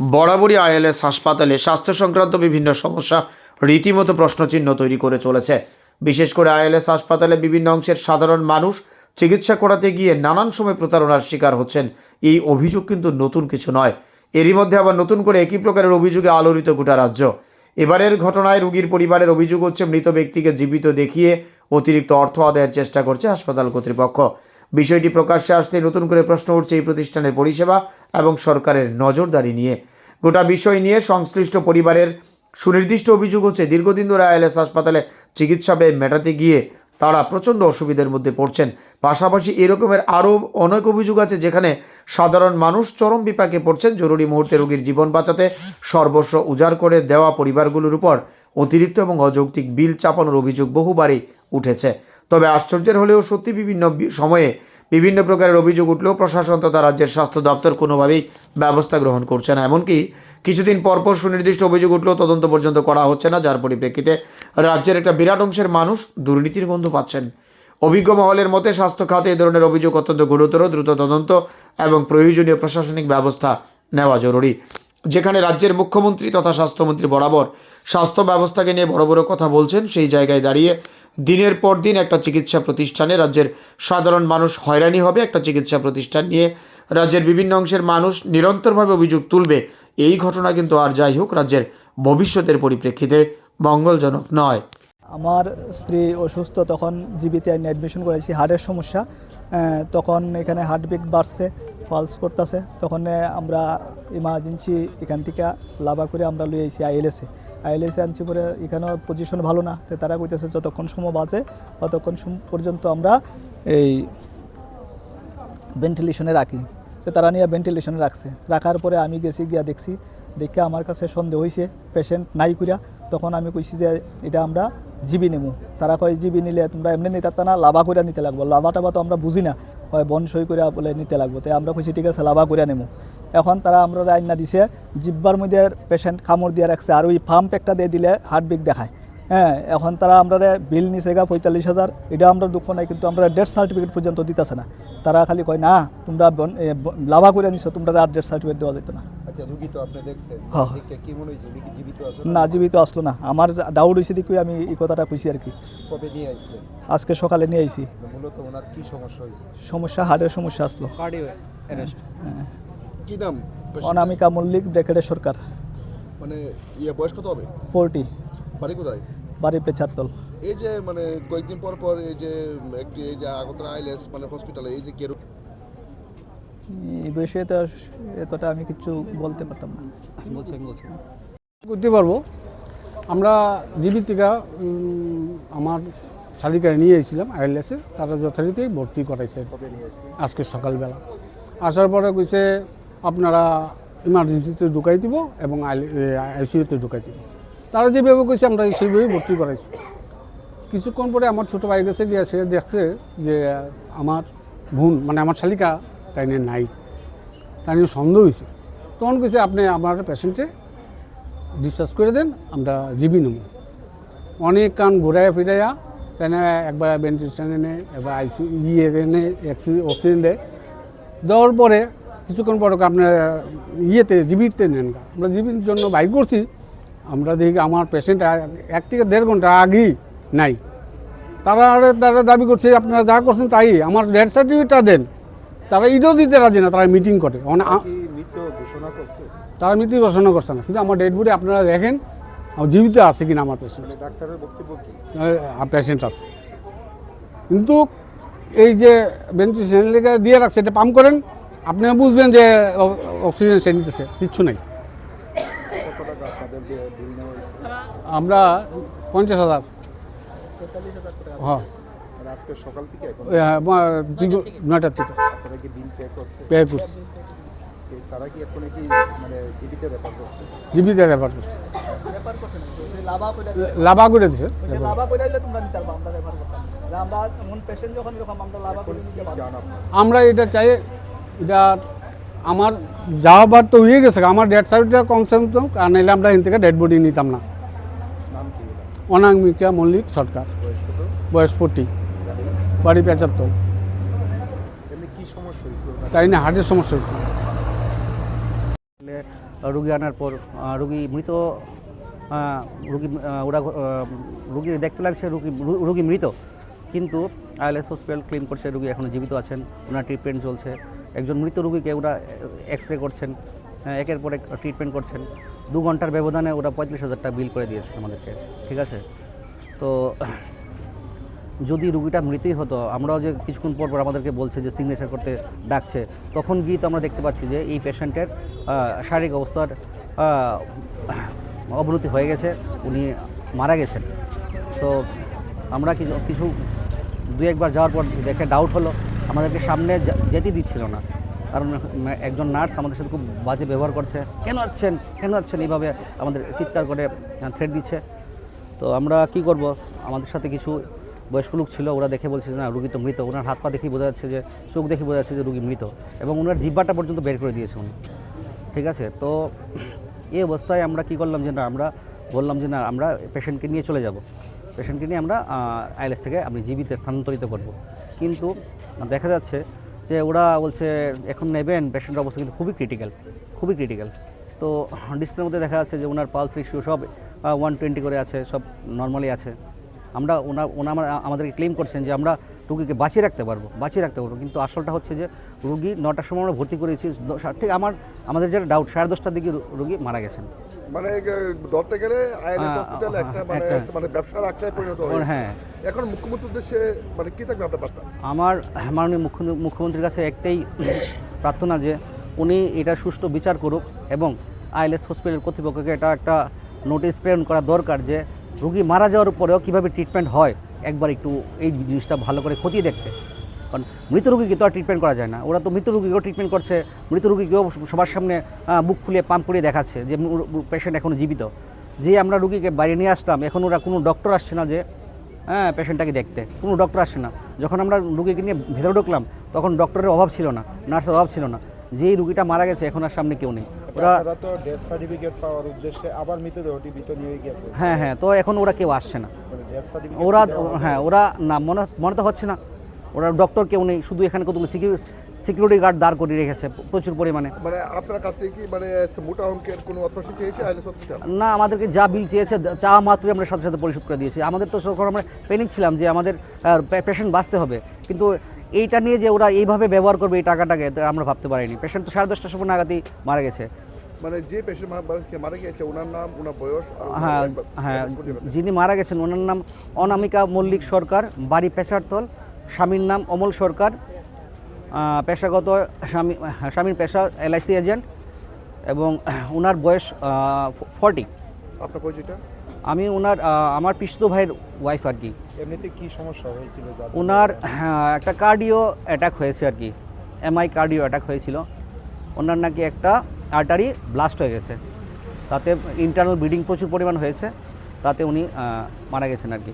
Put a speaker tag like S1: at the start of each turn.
S1: বরাবরই আইএলএস হাসপাতালে স্বাস্থ্য সংক্রান্ত বিভিন্ন সমস্যা রীতিমতো প্রশ্নচিহ্ন তৈরি করে চলেছে। বিশেষ করে আইএলএস হাসপাতালে বিভিন্ন অংশের সাধারণ মানুষ চিকিৎসা করাতে গিয়ে নানান সময় প্রতারণার শিকার হচ্ছেন। এই অভিযোগ কিন্তু নতুন কিছু নয়। এরই মধ্যে আবার নতুন করে একই প্রকারের অভিযোগে আলোড়িত গোটা রাজ্য। এবারের ঘটনায় রোগীর পরিবারের অভিযোগ হচ্ছে, মৃত ব্যক্তিকে জীবিত দেখিয়ে অতিরিক্ত অর্থ আদায়ের চেষ্টা করছে হাসপাতাল কর্তৃপক্ষ। বিষয়টি প্রকাশ্যে আসতে নতুন করে প্রশ্ন উঠছে এই প্রতিষ্ঠানের পরিষেবা এবং সরকারের নজরদারি নিয়ে। গোটা বিষয় নিয়ে সংশ্লিষ্ট পরিবারের সুনির্দিষ্ট অভিযোগ হচ্ছে দীর্ঘদিন ধরে আইএলএস হাসপাতালে চিকিৎসা ব্যয় মেটাতে গিয়ে তারা প্রচণ্ড অসুবিধার মধ্যে পড়ছেন। পাশাপাশি এরকমের আরও অনেক অভিযোগ আছে যেখানে সাধারণ মানুষ চরম বিপাকে পড়ছেন। জরুরি মুহূর্তে রোগীর জীবন বাঁচাতে সর্বস্ব উজাড় করে দেওয়া পরিবারগুলোর উপর অতিরিক্ত এবং অযৌক্তিক বিল চাপানোর অভিযোগ বহুবারই উঠেছে। তবে আশ্চর্যের হলেও সত্যি বিভিন্ন সময়ে বিভিন্ন প্রকারের অভিযোগ উঠলেও প্রশাসন তথা রাজ্যের স্বাস্থ্য দপ্তর কোনোভাবেই ব্যবস্থা গ্রহণ করছে না। এমনকি কিছুদিন পরপর সুনির্দিষ্ট অভিযোগ উঠলেও তদন্ত পর্যন্ত করা হচ্ছে না, যার পরিপ্রেক্ষিতে রাজ্যের একটা বিরাট অংশের মানুষ দুর্নীতির গন্ধ পাচ্ছেন। অভিজ্ঞ মহলের মতে, স্বাস্থ্য খাতে এ ধরনের অভিযোগ অত্যন্ত গুরুতর, দ্রুত তদন্ত এবং প্রয়োজনীয় প্রশাসনিক ব্যবস্থা নেওয়া জরুরি। যেখানে রাজ্যের মুখ্যমন্ত্রী তথা স্বাস্থ্যমন্ত্রী বরাবর স্বাস্থ্য ব্যবস্থাকে নিয়ে বড় বড় কথা বলছেন, সেই জায়গায় দাঁড়িয়ে দিনের পর দিন একটা চিকিৎসা প্রতিষ্ঠানে রাজ্যের সাধারণ মানুষ হয়রানি হবে, একটা চিকিৎসা প্রতিষ্ঠান নিয়ে রাজ্যের বিভিন্ন অংশের মানুষ নিরন্তরভাবে অভিযোগ তুলবে। এই ঘটনা কিন্তু আর যাই হোক, রাজ্যের ভবিষ্যতের পরিপ্রেক্ষিতে মঙ্গলজনক নয়।
S2: আমার স্ত্রী অসুস্থ, তখন জীবিতে অ্যাডমিশন করেছি হার্টের সমস্যা। তখন এখানে হার্টবিট বাড়ছে ফালস করতেছে। তখন আমরা ইমার্জেন্সি এখান থেকে লাভা করে আমরা লই আইছি আইএলএসে আইএলএসে আনছি পরে এখানেও পজিশন ভালো না। তো তারা কইতেছে, যতক্ষণ সময় বাজে ততক্ষণ পর্যন্ত আমরা এই ভেন্টিলেশনে রাখি। তো তারা নিয়ে ভেন্টিলেশনে রাখছে। রাখার পরে আমি গেছি, গিয়া দেখছি। দেখে আমার কাছে সন্দেহ হয়েছে পেশেন্ট নাই কইরা। তখন আমি কইছি যে, এটা আমরা জিবি নেব তারা কয়, জিবি নিলে তোমরা এমনি নিতে না, লাভা করে নিতে লাগবো। লাভা টাভা তো আমরা বুঝি না। হয় বন সই করে বলে নিতে লাগবো। তাই আমরা কইছি, ঠিক আছে, লাভা করে নেব এখন তারা আমরা রান্না দিছে, জিব্বার মধ্যে পেশেন্ট কামড় দিয়ে রাখছে আর ওই পাম্প একটা দিয়ে দিলে হার্টবিট দেখায়। হ্যাঁ এখন তারা আমরা বিল নিছে গা পঁয়তাল্লিশ হাজার। এটা আমরা দুঃখ নাই, কিন্তু আমরা ডেথ সার্টিফিকেট পর্যন্ত দিতেছে না। তারা খালি কয়, না, তোমরা লাভা করে নিছো তোমরা আর ডেথ সার্টিফিকেট দেওয়া যেত না।
S3: রুগী তো আপনি দেখছেন। কি মনে হয়েছে? রুগী জীবিত আছে
S2: না জীবিত আসলো না। আমার ডাউট হয়েছে দেখি আমি এই কথাটা কইছি আর কি।
S3: কবে নিয়ে আসলেন
S2: আজকে সকালে নিয়ে আইছি।
S3: মূলত ওনার কি সমস্যা হয়েছে?
S2: সমস্যা হার্টের সমস্যা আসলো।
S3: কার্ডিও অ্যারেস্ট কি নাম?
S2: অনামিকা মল্লিক ব্রেকেটের সরকার।
S3: মানে ইয়ে বয়স কত হবে?
S2: পোলট্রি
S3: বাড়ি কোথায়?
S2: বাড়ি পেচারতল।
S3: এই যে মানে কয়েকদিন পর পর এই যে একটি এই যে আগতরা আইলেস মানে হসপিটালে এই যে কেরু
S2: এই বিষয়ে তো এতটা আমি কিছু বলতে পারতাম না।
S4: করতে পারব। আমরা জীবিতিকা আমার শালিকায় নিয়ে এসেছিলাম আইএলএসে। তারা যথারীতি ভর্তি করাইছে আজকে সকালবেলা। আসার পরে কইছে আপনারা ইমার্জেন্সিতে ঢুকাই দিব এবং আইসিইউতে ঢুকাই দিব। তারা যেভাবে কইছে আমরা সেইভাবেই ভর্তি করাইছি। কিছুক্ষণ পরে আমার ছোটো ভাই গেছে গিয়ে সে দেখছে যে আমার বোন মানে আমার শালিকা তাই নিয়ে নাই। তাই নিয়ে সন্দেহ হয়েছে তখন কইছে, আপনি আমার পেশেন্টে ডিসচার্জ করে দেন, আমরা জিবি নেব। অনেক কান ঘুরাইয়া ফিরাইয়া তাই একবার ভেন্টিলেশন এনে, একবার আইসি ইয়ে এনে অক্সিজেন দেয়। দেওয়ার পরে কিছুক্ষণ পরে আপনার ইয়েতে, জিবিতে নেন। আমরা জিবির জন্য বাইক করছি, আমরা দেখি আমার পেশেন্ট এক থেকে দেড় ঘণ্টা আগেই নাই। তারা তারা দাবি করছে, আপনারা যা করছেন তাই, আমার ডেথ সার্টিফিকেটটা দেন। তারা ইডও দিতে রাজি না তারা মিটিং করে। তারা মৃত্যু ঘোষণা করছে? না। কিন্তু আমার ডেড বডি আপনারা দেখেন জীবিত আছে কিনা আমার পেশেন্ট পেশেন্ট আছে। কিন্তু এই যে ভেন্টিলেশন লেগে দিয়ে রাখছে এটা পাম্প করেন আপনি বুঝবেন যে অক্সিজেন সে নিতেছে কিচ্ছু নেই। আমরা পঞ্চাশ হাজার। হ্যাঁ।
S3: আজকে সকাল থেকে এখন?
S4: হ্যাঁ, নয়টার থেকে।
S3: আপনারা কি বিল পে করছে
S4: পে করছি।
S3: তারা কি এখন কি মানে জীবিত ব্যাপার করছে?
S4: জীবিত ব্যাপার করছে।
S2: ব্যাপার করছে না লাভা করে
S4: দিছে।
S2: লাভা করে দিলে তোমরা নিতে পারব আমরা করতাম আমরা এমন পেশেন্ট যখন এরকম আমরা লাভা করে নিতে পারব।
S4: আমরা এটা চাই এটা আমার যাওয়াবার তো হয়ে গেছে আমার ডেড সার্টিফিকেট কনসার্ন তো আর নাইলে আমরা এখান থেকে ডেড বডি নিতাম না? অনামিকা মল্লিক সরকার।
S3: বয়স
S4: ফোর্টি বাড়ি
S3: ওনার?
S4: তাই না হার্টের সমস্যা হচ্ছে
S5: রুগী আনার পর রুগী মৃত রুগী ওরা রুগী দেখতে লাগছে রুগী রুগী মৃত। কিন্তু আইএলএস হসপিটাল ক্লেম করছে রুগী এখনও জীবিত আছেন ওনার ট্রিটমেন্ট চলছে। একজন মৃত রুগীকে ওরা এক্স রে করছেন একের পর এক ট্রিটমেন্ট করছেন। দু ঘণ্টার ব্যবধানে ওরা পঁয়ত্রিশ হাজার টাকা বিল করে দিয়েছে আমাদেরকে ঠিক আছে? তো যদি রুগীটা মৃতই হতো, আমরাও যে কিছুক্ষণ পর পর আমাদেরকে বলছে যে সিগনেচার করতে ডাকছে, তখন গিয়ে তো আমরা দেখতে পাচ্ছি যে এই পেশেন্টের শারীরিক অবস্থার অবনতি হয়ে গেছে, উনি মারা গেছেন। তো আমরা কিছু কিছু, দু একবার যাওয়ার পর দেখে ডাউট হলো, আমাদেরকে সামনে যেতে দিচ্ছিল না। কারণ একজন নার্স আমাদের সাথে খুব বাজে ব্যবহার করছে, কেন আছেন কেন আছেন এইভাবে আমাদের চিৎকার করে থ্রেট দিচ্ছে। তো আমরা কি করব? আমাদের সাথে কিছু বয়স্ক লোক ছিল, ওরা দেখে বলছে না, রুগী তো মৃত। ওনার হাত পা দেখেই বোঝা যাচ্ছে যে, চোখ দেখে বোঝা যাচ্ছে যে, রুগী মৃত। এবং ওনার জিব্বাটা পর্যন্ত বের করে দিয়েছে উনি। ঠিক আছে? তো এই অবস্থায় আমরা কি করলাম যে, না, আমরা বললাম যে, না, আমরা পেশেন্টকে নিয়ে চলে যাব। পেশেন্টকে নিয়ে আমরা আইএলএস থেকে আমি জিবিতে স্থানান্তরিত করব। কিন্তু দেখা যাচ্ছে যে, ওরা বলছে, এখন নেবেন। পেশেন্টের অবস্থা কিন্তু খুবই ক্রিটিক্যাল খুবই ক্রিটিক্যাল তো ডিসপ্লের মধ্যে দেখা যাচ্ছে যে, ওনার পালস রেশিও সব ওয়ান টোয়েন্টি করে আছে, সব নর্মালি আছে। আমরা ওনা ওনা আমাদেরকে ক্লেম করছেন যে আমরা রুগীকে বাঁচিয়ে রাখতে পারব বাঁচিয়ে রাখতে পারব। কিন্তু আসলটা হচ্ছে যে রুগী নটার সময় আমরা ভর্তি করেছি ঠিক আমার আমাদের যেটা ডাউট সাড়ে দশটার দিকে রুগী মারা গেছেন।
S3: মানে ধরতে গেলে আইএলএস হসপিটাল একটা মানে মানে ব্যবসার আখড়ায় পরিণত
S5: ওর- হ্যাঁ।
S3: এখন মুখ্যমন্ত্রীর উদ্দেশ্যে মানে কি থাকবে আপনার বার্তা?
S5: আমার মাননীয় মুখ্য মুখ্যমন্ত্রীর কাছে একটাই প্রার্থনা যে উনি এটা সুষ্ঠু বিচার করুক এবং আইএলএস হসপিটাল কর্তৃপক্ষকে এটা একটা নোটিশ প্রেরণ করা দরকার যে রুগী মারা যাওয়ার পরেও কীভাবে ট্রিটমেন্ট হয়, একবার একটু এই জিনিসটা ভালো করে খতিয়ে দেখতে। কারণ মৃত রুগীকে তো আর ট্রিটমেন্ট করা যায় না। ওরা তো মৃত রুগীকেও ট্রিটমেন্ট করছে, মৃত রুগীকেও সবার সামনে বুক ফুলিয়ে পাম্প করিয়ে দেখাচ্ছে যে পেশেন্ট এখনও জীবিত। যে আমরা রুগীকে বাইরে নিয়ে আসলাম, এখন ওরা কোনো ডক্টর আসছে না যে হ্যাঁ পেশেন্টটাকে দেখতে। কোনো ডক্টর আসছে না। যখন আমরা রুগীকে নিয়ে ভেতরে ঢুকলাম, তখন ডক্টরের অভাব ছিল না নার্সের অভাব ছিল না। যেই রুগীটা মারা গেছে, এখন আর সামনে কেউ নেই। ওরা
S6: তো ডেথ সার্টিফিকেট পাওয়ার উদ্দেশ্যে আবার মৃতদেহটি ভিতর নিয়ে গেছে।
S5: হ্যাঁ হ্যাঁ তো এখন ওরা কেউ আসছে না।
S6: মানে
S5: ওরা হ্যাঁ ওরা না মনে মনে তো হচ্ছে না। ওরা ডক্টর কেউ নেই শুধু এখানে কতগুলো সিকিউরিটি গার্ড দাঁড় করিয়ে রেখেছে প্রচুর পরিমাণে।
S3: মানে আপনার কাছ থেকে কি মানে মোটা অঙ্কের কোনো চেয়েছে হসপিটাল
S5: না আমাদেরকে যা বিল চেয়েছে চা মাত্রই আমরা সাথে সাথে পরিশোধ করে দিয়েছি। আমাদের তো সরকার আমরা পেনিং ছিলাম যে আমাদের পেশেন্ট বাঁচতে হবে। কিন্তু এইটা নিয়ে যে ওরা এইভাবে ব্যবহার করবে এই টাকাটাকে আমরা ভাবতে পারিনি। পেশেন্ট তো সাড়ে দশটার সময় নাগাদই মারা গেছে।
S3: মানে যে পেশেন্ট মারা গিয়েছে ওনার নাম ওনার বয়স
S5: হ্যাঁ হ্যাঁ। যিনি মারা গেছেন ওনার নাম অনামিকা মল্লিক সরকার বাড়ি পেশারতল স্বামীর নাম অমল সরকার পেশাগত স্বামী স্বামীর পেশা এলআইসি এজেন্ট এবং ওনার বয়স ফর্টি
S3: আপনার পরিচয়টা
S5: আমি ওনার আমার পিসতো ভাইয়ের ওয়াইফ আর কি।
S6: এমনিতে কি সমস্যা হয়েছিল?
S5: ওনার হ্যাঁ, একটা কার্ডিও অ্যাটাক হয়েছে আর কি। এমআই কার্ডিও অ্যাটাক হয়েছিল। ওনার নাকি একটা আর্টারি ব্লাস্ট হয়ে গেছে। তাতে ইন্টারনাল ব্লিডিং প্রচুর পরিমাণ হয়েছে। তাতে উনি মারা গেছেন আর কি।